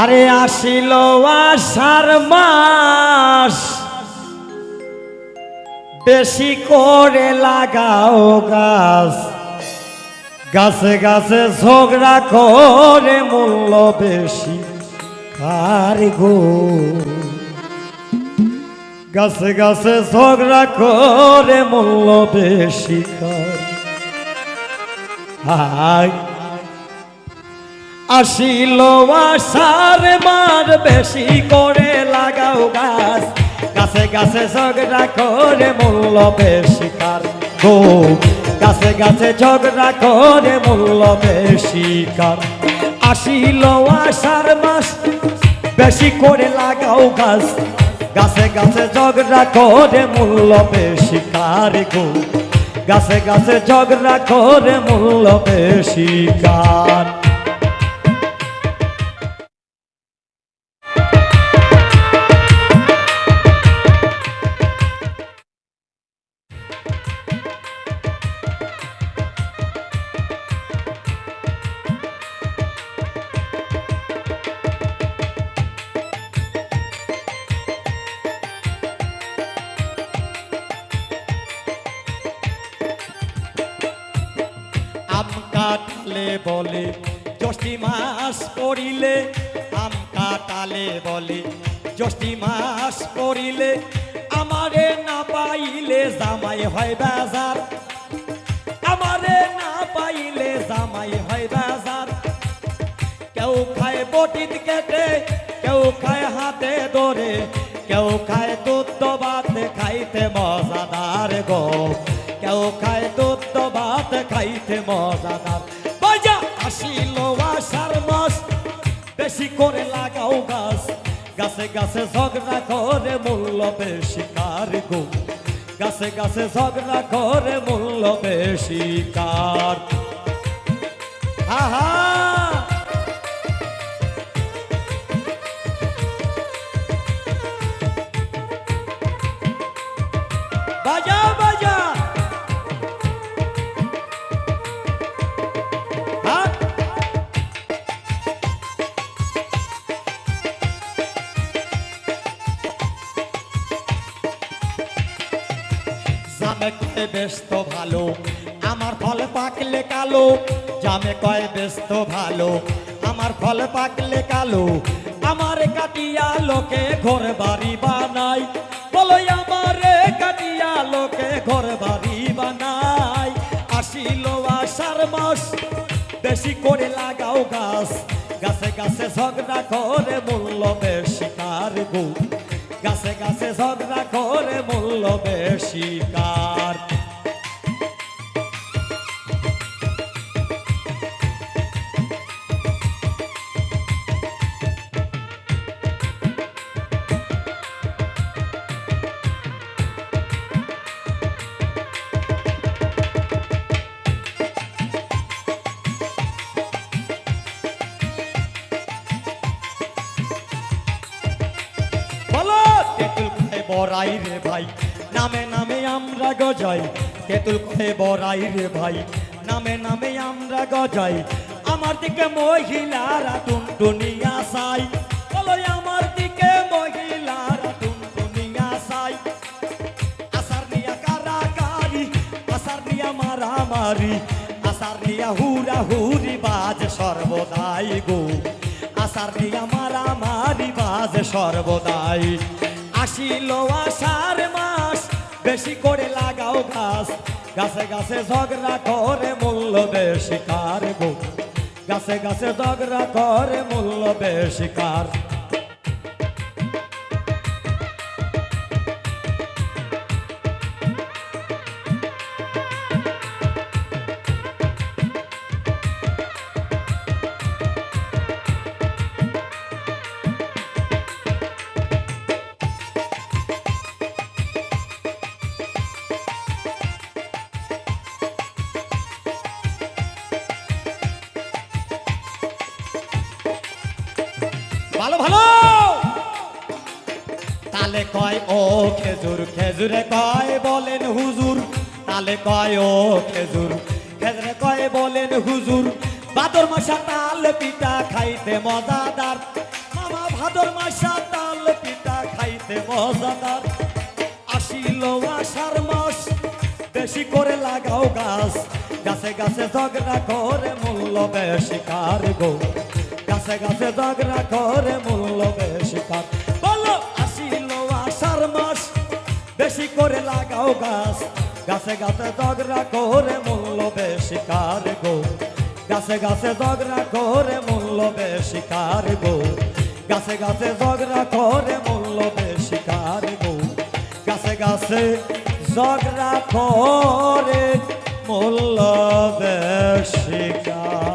আরে আসিল আষাঢ় মাস। বেশি করে লাগাও গাছ। গাছে গাছে ঝগড়া করে মূল্য বেশি। কার গো। গাছে গাছে ঝগড়া করে মূল্য বেশি। কার আসিল আসার মার বেশি করে লাগাও গাছ। গাছে গাছে ঝগড়া করে মূল্য বেশি কার গো। গাছে গাছে ঝগড়া করে মূল্য বেশি কার। আসিল আসার মাস, বেশি করে লাগাও গাছ। গাছে গাছে ঝগড়া করে মূল্য বেশি কার গো। গাছে গাছে ঝগড়া করে মূল্য বেশি কার। কাটালে বলে জ্যৈষ্ঠী মাস পড়িলে, আম কাটালে বলে জ্যৈষ্ঠী মাস পড়িলে, আমারে না পাইলে জামাই হয় বাজার। আমারে না পাইলে জামাই হয় বাজার। কেউ খায় বটিত কেটে, কেউ খায় হাতে ধরে, কেউ খায় দুধ ভাত খাইতে মজাদার গো। কেউ খায় করে লাগাও গাছ। গাছে গাছে ঝগড়া করে মূল্য বেশি, কার গো গাছে গাছে ঝগড়া করে মূল্য বেশি, কার? আহা! কয় ব্যস্ত ভালো। আমার ফল পাকলে কালো, জামে কয় ব্যস্ত ভালো। আমার ফল পাকলে কালো, আমার কাটিয়া লোকে ঘর বাড়ি বানাই বলো আমারে কাটিয়া লোকে ঘর বাড়ি বানাই আসিল আষাঢ় মাস, বেশি করে লাগাও গাছ। গাছে গাছে ঝগড়া করে মূল্য বেশি কার গো গাছে গাছে ঝগড়া করে মূল্য বেশি কার? বড়াই রে ভাই। নামে নামে আমরা গজাই। তেঁতুল খায় বড়াই রে ভাই। নামে নামে আমরা গজাই। আমার দিকে মহিলারা টুনটুনিয়া সাই দিকে সাই আসার নিয়া হুরা হুরি বাজ সর্বদাই গো। আসার নিয়া মারামারি বাজ সর্বদাই। আসিল আষার মাস, বেশি করে লাগাও ঘাস। গাছে গাছে ঝগড়া করে মূল্য বেশি কার গাছে গাছে ঝগড়া করে মূল্য বেশি কার ভালো ভালো। তালে কয়, ও খেজুর, খেজুরে কয় বলেন হুজুর। তালে কয়, ও খেজুর, খেজুরে কয় বলেন হুজুর। বাদর মশা তাল পিতা খাইতে মজাদার। মামা ভাদর মশা তাল পিতা খাইতে মজাদার। আসিল আষাঢ় মাস, বেশি করে লাগাও গাছ। গাছে গাছে ঝগড়া করে মূল্য বেশি কার গো? গাছে গাছে ঝগড়া করে মূল্য বেশি কার বলো, আসিল আষাঢ় মাস, বেশি করে লাগাও গাছ। গাছে গাছে ঝগড়া করে মূল্য বেশি কার গো। গাছে গাছে ঝগড়া করে মূল্য বেশি কার গো। গাছে গাছে ঝগড়া করে মূল্য বেশি কার গো। গাছে গাছে ঝগড়া করে মূল্য বেশি কার